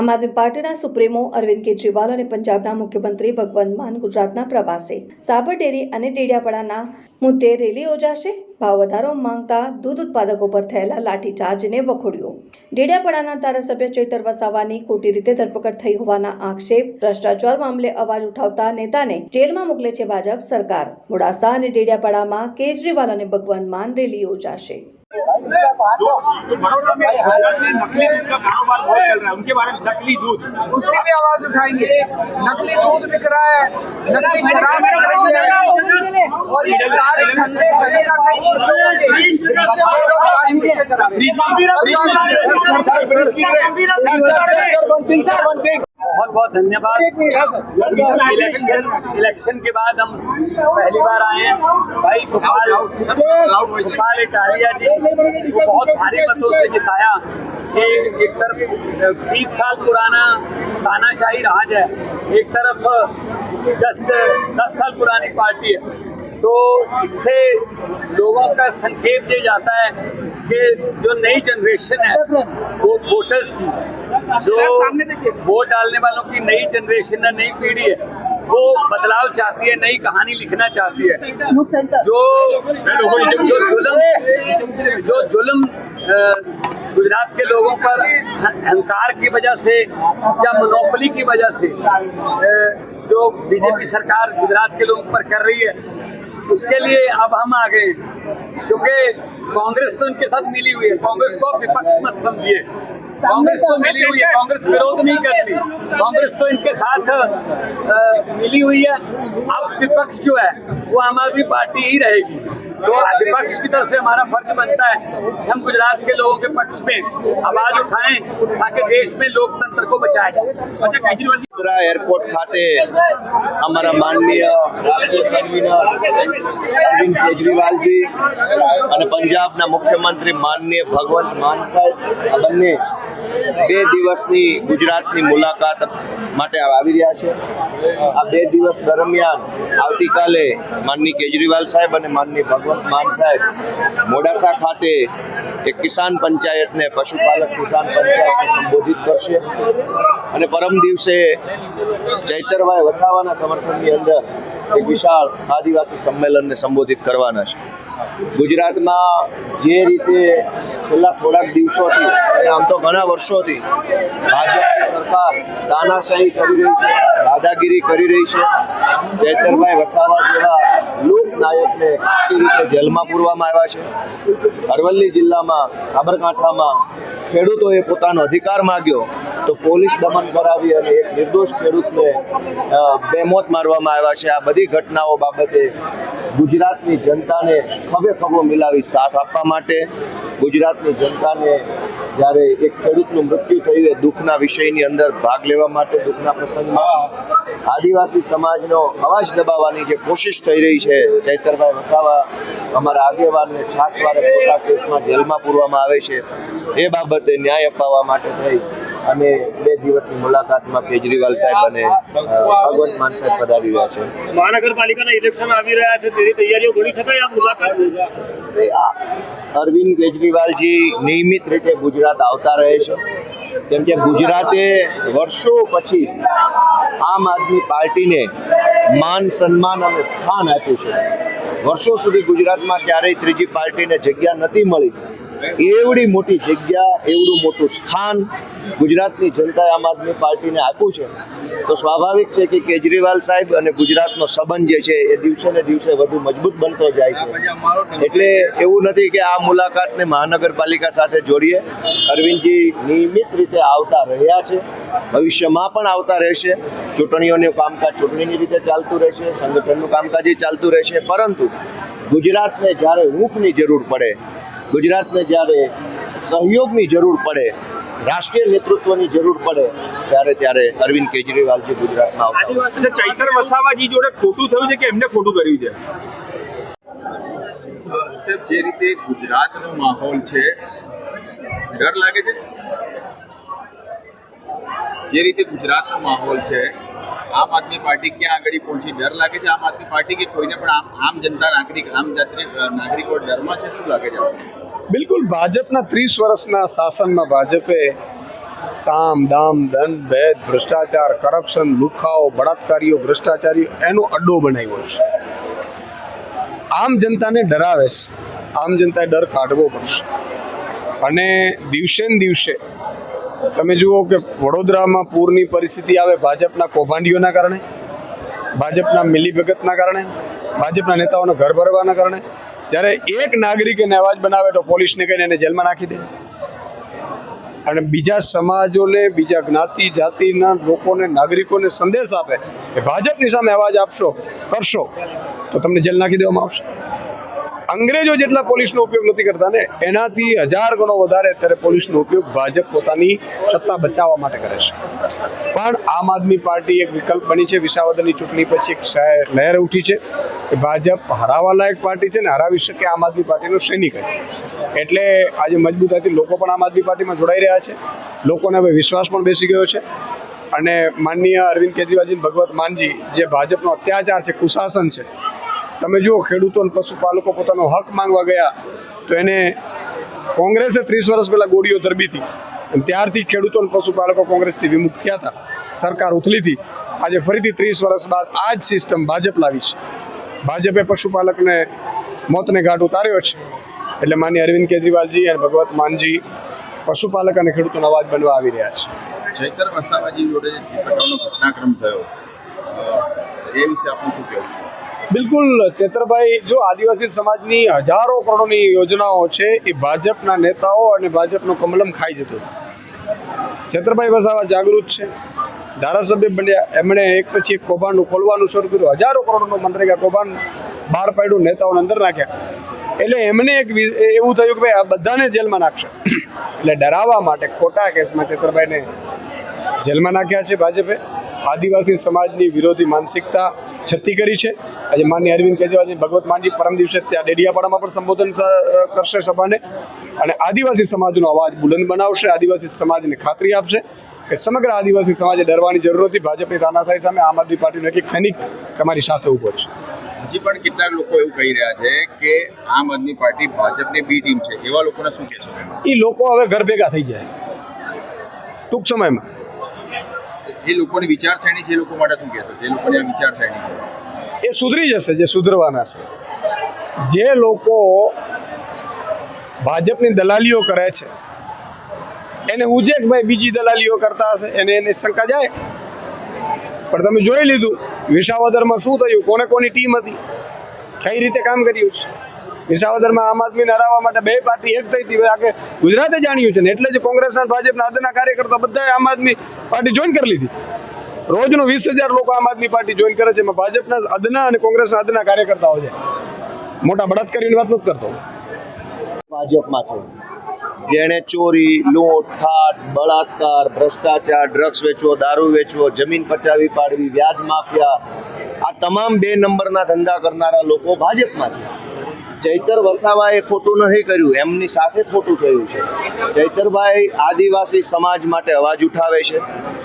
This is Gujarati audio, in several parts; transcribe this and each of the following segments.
આમ આદમી પાર્ટીના સુપ્રીમો અરવિંદ કેજરીવાલ અને પંજાબના મુખ્યમંત્રી ભગવંત માન ગુજરાતના પ્રવાસે. સાબર ડેરી અને ડેડિયાપાડાના મુદ્દે રેલી યોજાશે. ભાવ વધારો માંગતા દૂધ ઉત્પાદકો પર થયેલા લાઠીચાર્જને વખોડ્યો. ડેડિયાપાડાના ધારાસભ્ય ચૈતર વસાવાની ખોટી રીતે ધરપકડ થઈ હોવાના આક્ષેપ, ભ્રષ્ટાચાર મામલે અવાજ ઉઠાવતા નેતાને જેલમાં મોકલે છે ભાજપ સરકાર. મોડાસા અને ડેડિયાપાડામાં કેજરીવાલ અને ભગવંત માન રેલી યોજાશે. बड़ौदा में गुजरात में नकली दूध का कारोबार बहुत चल रहा है उनके बारे में नकली दूध उसकी भी आवाज़ उठाएँगे नकली दूध बिक रहा है नकली शराब बिक रही है और ये सारे धंधे कहीं ना कहीं इन बहुत बहुत धन्यवाद। इलेक्शन इलेक्शन के बाद हम पहली बार आए हैं। भाई गोपाल गोपाल इटालिया जी को बहुत भारी मतों से जिताया कि एक तरफ़ बीस साल पुराना तानाशाही राज है एक तरफ़ जस्ट दस साल पुरानी पार्टी है। तो इससे लोगों का संकेत ये जाता है कि जो नई जनरेशन है, वो वोटर्स की जो वोट डालने वालों की नई जनरेशन है नई पीढ़ी है वो बदलाव चाहती है नई कहानी लिखना चाहती है जो जो जुल्म जो जुल्म अ, गुजरात के लोगों पर अहंकार की वजह से या मोनोपली की वजह से अ, जो बीजेपी सरकार गुजरात के लोगों पर कर रही है उसके लिए अब हम आ गए क्योंकि कांग्रेस तो इनके साथ मिली हुई है। कांग्रेस को विपक्ष मत समझिए। कांग्रेस तो मिली हुई है कांग्रेस विरोध नहीं करती। कांग्रेस तो इनके साथ आ, मिली हुई है। अब विपक्ष जो है वो आम आदमी पार्टी ही रहेगी। तो विपक्ष की तरफ से हमारा फर्ज बनता है कि हम गुजरात के लोगों के पक्ष में आवाज उठाएं ताकि देश में लोकतंत्र को बचाया जाए अच्छा केजरीवाल जी વડોદરા એરપોર્ટ ખાતે અમારા માનનીય રાષ્ટ્રીય કન્વીનર અરવિંદ કેજરીવાલજી અને પંજાબના મુખ્યમંત્રી માનનીય ભગવંત માન સાહેબ આ બંને બે દિવસની ગુજરાતની મુલાકાત માટે આવી રહ્યા છે. આ બે દિવસ દરમિયાન આવતીકાલે માનની કેજરીવાલ સાહેબ અને માનની ભગવંત માન સાહેબ મોડાસા ખાતે એક કિસાન પંચાયતને પશુપાલક કિસાન પંચાયતને સંબોધિત કરશે. અને પરમ દિવસે ચૈતરભાઈ વસાવાના સમર્થનની અંદર એક વિશાળ આદિવાસી સંમેલનને સંબોધિત કરવાના છે. ગુજરાતમાં જે રીતે છેલ્લા થોડાક દિવસોથી, અને આમ તો ઘણા વર્ષોથી ભાજપની સરકાર તાનાશાહી કરી રહી છે, દાદાગીરી કરી રહી છે. જયતરભાઈ વસાવા જેવા લોકનાયકને ખોટી રીતે જેલમાં પૂરવામાં આવ્યા છે. અરવલ્લી જિલ્લામાં, સાબરકાંઠામાં ખેડૂતોએ પોતાનો અધિકાર માગ્યો. તો પોલીસ દમન કરાવી અને એક નિર્દોષ ખેડૂતને બેમોત મારવામાં આવ્યા છે. આ બધી ઘટનાઓ બાબતે ગુજરાતની જનતાને ખભે ખભો મિલાવી સાથ આપવા માટે ગુજરાતની જનતાને જ્યારે એક ખેડૂતનું મૃત્યુ થયું એ દુઃખના વિષયની અંદર ભાગ લેવા માટે દુઃખના પ્રસંગમાં આદિવાસી સમાજનો અવાજ દબાવવાની જે કોશિશ થઈ રહી છે ચૈતરભાઈ વસાવા અમારા આગેવાનને છાસવારે ખોટા કેસમાં જેલમાં પૂરવામાં આવે છે. એ બાબતે ન્યાય અપાવવા માટે થઈ અને બે દિવસની મુલાકાતમાં કેજરીવાલ સાહેબ અને ભગવંત માન સાહેબ પધારી રહ્યા છે. મહાનગરપાલિકાના ઇલેક્શન આવી રહ્યા છે તેની તૈયારીઓ ઘણી શકાય આ મુલાકાત? અરવિંદ કેજરીવાલજી નિયમિત રીતે ગુજરાત આવતા રહે છે. કેમ કે ગુજરાતે વર્ષો પછી આમ આદમી પાર્ટીને માન, સન્માન અને સ્થાન આપ્યું છે. વર્ષો સુધી ગુજરાતમાં ક્યારેય ત્રીજી પાર્ટીને જગ્યા નથી મળી. એવડી મોટી જગ્યા, એવડું મોટું સ્થાન ગુજરાતની જનતાએ આમ આદમી પાર્ટીને આપ્યું છે. તો સ્વાભાવિક છે કે કેજરીવાલ સાહેબ અને ગુજરાતનો સંબંધ જે છે એ દિવસે ને દિવસે વધુ મજબૂત બનતો જાય છે. એટલે એવું નથી કે આ મુલાકાતને મહાનગરપાલિકા સાથે જોડીએ. અરવિંદજી નિયમિત રીતે આવતા રહ્યા છે. ભવિષ્યમાં પણ આવતા રહેશે. ચૂંટણીઓનું કામકાજ ચૂંટણીની રીતે ચાલતું રહેશે. સંગઠનનું કામકાજ એ ચાલતું રહેશે. પરંતુ ગુજરાતને જ્યારે હૂંફની જરૂર પડે, ગુજરાતને જ્યારે સહયોગની જરૂર પડે રાષ્ટ્રીય નેતૃત્વની જરૂર પડે ત્યારે ત્યારે અરવિંદ કેજરીવાલજી ગુજરાતમાં આવતા ચૈતર વસાવાજી જોડે ખોટું થયું છે કે એમને ખોટું કર્યું છે? સાહેબ જે રીતે ગુજરાતનો માહોલ છે ડર લાગે છે? જે રીતે ગુજરાતનો માહોલ છે આમ આદમી પાર્ટી ક્યાં આગળ પહોંચી? ડર લાગે છે આમ આદમી પાર્ટી કે કોઈને પણ આમ આમ જનતા નાગરિક આમ જાતિ નાગરિકો ડરમાં છે? શું લાગે છે? બિલકુલ ભાજપના ત્રીસ વર્ષના શાસનમાં ભાજપે સામ, દામ, દંડ, ભેદ, ભ્રષ્ટાચાર, કરપ્શન, લુખાઓ, બળાત્કારીઓ, ભ્રષ્ટાચારીઓ એનો અડ્ડો બનાવ્યો છે. આમ જનતાને ડરાવે છે. આમ જનતાએ ડર કાઢવો પડશે. અને દિવસે ને દિવસે તમે જુઓ કે વડોદરામાં પૂરની પરિસ્થિતિ આવે ભાજપના કૌભાંડીઓના કારણે, ભાજપના મિલીભગતના કારણે, ભાજપના નેતાઓના ઘર ભરવાના કારણે જ્યારે એક નાગરિક અવાજ બનાવે તો પોલીસને કહીને એને જેલમાં નાખી દે. અને બીજા સમાજોને, બીજા જ્ઞાતિ, જાતિના લોકોને, નાગરિકોને સંદેશ આપે કે ભાજપની સામે અવાજ આપશો, કરશો, તો તમને જેલ નાખી દેવામાં આવશે. અંગ્રેજો જેટલા પોલીસનો ઉપયોગ નથી કરતા ને, એનાથી હજાર ગણો વધારે અત્યારે પોલીસનો ઉપયોગ ભાજપ પોતાની સત્તા બચાવવા માટે કરે છે. પણ આમ આદમી પાર્ટી એક વિકલ્પ બની છે, વિસાવદરની ચૂંટણી પછી એક લહેર ઉઠી છે કે ભાજપ હરાવા લાયક પાર્ટી છે ને, હરાવી શકે આમ આદમી પાર્ટીનો સૈનિક છે એટલે આજે મજબૂતાથી લોકો પણ આમ આદમી પાર્ટીમાં જોડાઈ રહ્યા છે. લોકોને હવે વિશ્વાસ પણ બેસી ગયો છે. અને માનનીય અરવિંદ કેજરીવાલજી ભગવત માનજી, જે ભાજપનો અત્યાચાર છે, કુશાસન છે તમે જુઓ, ખેડૂતો અને પશુપાલકો પોતાનો હક માંગવા ગયા તો એને કોંગ્રેસે ત્રીસ વર્ષ પહેલાં ગોળીઓ ધરબી હતી. ત્યારથી ખેડૂતો અને પશુપાલકો કોંગ્રેસથી વિમુખ થયા હતા. સરકાર ઉથલી હતી. આજે ફરીથી ત્રીસ વર્ષ બાદ આ જ સિસ્ટમ ભાજપ લાવી છે. ભાજપે પશુપાલકને મોતને ઘાટ ઉતાર્યો છે. એટલે માન્ય અરવિંદ કેજરીવાલજી અને ભગવત માનજી પશુપાલક અને ખેડૂતોનો અવાજ બનવા આવી રહ્યા છે. વસાવાજી જોડે ઘટનાક્રમ થયો. એ વિશે આપનું શું કહેવું બિલકુલ, ચેતરભાઈ, જો આદિવાસી સમાજની હજારો કરોડોની યોજનાઓ છે, એ ભાજપના નેતાઓ અને ભાજપનું કમલમ ખાઈ જતો ચેતરભાઈ વસાવા જાગૃત છે. ધારાસભ્ય બન્યા, એમણે એક પછી એક કૌભાંડ ખોલવાનું શરૂ કર્યું. હજારો કરોડનો મનરેગા કૌભાંડ બહાર પાડ્યું, નેતાઓને અંદર નાખ્યા. એટલે એમને એક એવું થયું કે ભાઈ, આ બધાને જેલમાં નાખશે. એટલે ડરાવવા માટે ખોટા કેસમાં ચેતરભાઈને જેલમાં નાખ્યા છે ભાજપે. આદિવાસી સમાજની વિરોધી માનસિકતા છતી કરી છે. આજે માન્ય અરવિંદ કેજરીવાલજી ભગવત માનજી પરમ દિવસે ત્યાં ડેડિયાપાડામાં પણ સંબોધન કરશે સભાને. અને આદિવાસી સમાજનો અવાજ બુલંદ બનાવશે આદિવાસી સમાજને ખાતરી આપશે કે સમગ્ર આદિવાસી સમાજે ડરવાની જરૂર નથી. ભાજપની તાનાશાહી સામે આમ આદમી પાર્ટીનો એક એક સૈનિક તમારી સાથે ઊભો છે. હજી પણ કેટલાક લોકો એવું કહી રહ્યા છે કે આમ આદમી પાર્ટી ભાજપની બી ટીમ છે. એવા લોકોને શું કહેશો એ લોકો હવે ઘર ભેગા થઈ જાય. ટૂંક સમયમાં. એ લોકોની વિચારસરણી છે એ લોકો માટે શું કહેશો જે લોકોની આ વિચારસરણી છે. એ સુધરી જશે, જે સુધરવાના છે. જે લોકો ભાજપની દલાલીઓ કરે છે, એને હું કે ભાઈ બીજી દલાલીઓ કરતા હશે, એને એને શંકા જાય. પણ તમે જોઈ લીધું, વિસાવદરમાં શું થયું, કોને કોની ટીમ હતી, કઈ રીતે કામ કર્યું છે? વિસાવદરમાં આમ આદમીને હરાવવા માટે બે પાર્ટી એક થઈ હતી આખે ગુજરાતે જાણ્યું છે ને, એટલે જ કોંગ્રેસ અને ભાજપના આદના કાર્યકર્તા બધાએ આમ આદમી પાર્ટી જોઈન કરી લીધી. રોજનો વીસ હજાર લોકો આમ આદમી પાર્ટી જોઈન કરે છે, એમાં ભાજપના અદના અને કોંગ્રેસના અદના કાર્યકર્તાઓ છે. મોટા બળાત્કારીની વાત નથી કરતો. ભાજપમાં છે. જેણે ચોરી, લૂંટ, ખાટ, બળાત્કાર, ભ્રષ્ટાચાર, ડ્રગ્સ વેચવો, દારૂ વેચવો, જમીન પચાવી પાડવી, વ્યાજ માફિયા, આ તમામ બે નંબરના ધંધા કરનારા લોકો ભાજપમાં છે. ચૈતર વસાવાએ ખોટું નથી કર્યું, એમની સાથે ખોટું થયું છે. ચૈતરભાઈ આદિવાસી સમાજ માટે અવાજ ઉઠાવે છે.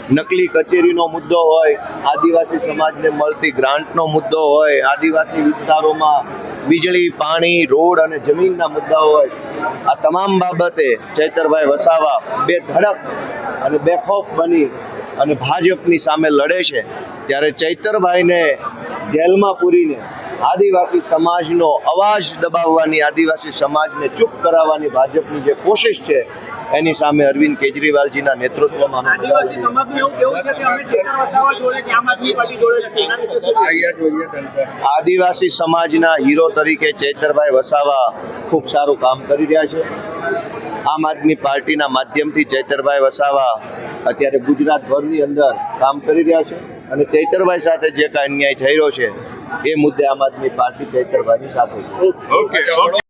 નકલી કચેરીનો મુદ્દો હોય, આદિવાસી સમાજને મળતી ગ્રાન્ટનો મુદ્દો હોય, આદિવાસી વિસ્તારોમાં વીજળી, પાણી, રોડ અને જમીનના મુદ્દાઓ હોય, આ તમામ બાબતે ચૈતરભાઈ વસાવા બે ધડક અને બેખોફ બની અને ભાજપની સામે લડે છે. ત્યારે ચૈતરભાઈને જેલમાં પૂરીને આદિવાસી સમાજનો અવાજ દબાવવાની, આદિવાસી સમાજને ચૂપ કરાવવાની ભાજપની જે કોશિશ છે એની સામે અરવિંદ કેજરીવાલજીના નેતૃત્વમાં અમે બધા છીએ. સમાજનું એવું કેવું છે કે અમે ચેતર વસાવા જોડે છે આમ આદમી પાર્ટી જોડે નથી. એના વિશે શું આદિવાસી સમાજના હીરો તરીકે ચૈતરભાઈ વસાવા ખૂબ સારું કામ કરી રહ્યા છે. આમ આદમી પાર્ટીના માધ્યમથી ચૈતરભાઈ વસાવા અત્યારે ગુજરાતભરની અંદર કામ કરી રહ્યા છે. અને ચૈતરભાઈ સાથે જે કાંઈ અન્યાય થઈ રહ્યો છે એ મુદ્દે આમ આદમી પાર્ટી ચૈતરભાઈની સાથે છે. ઓકે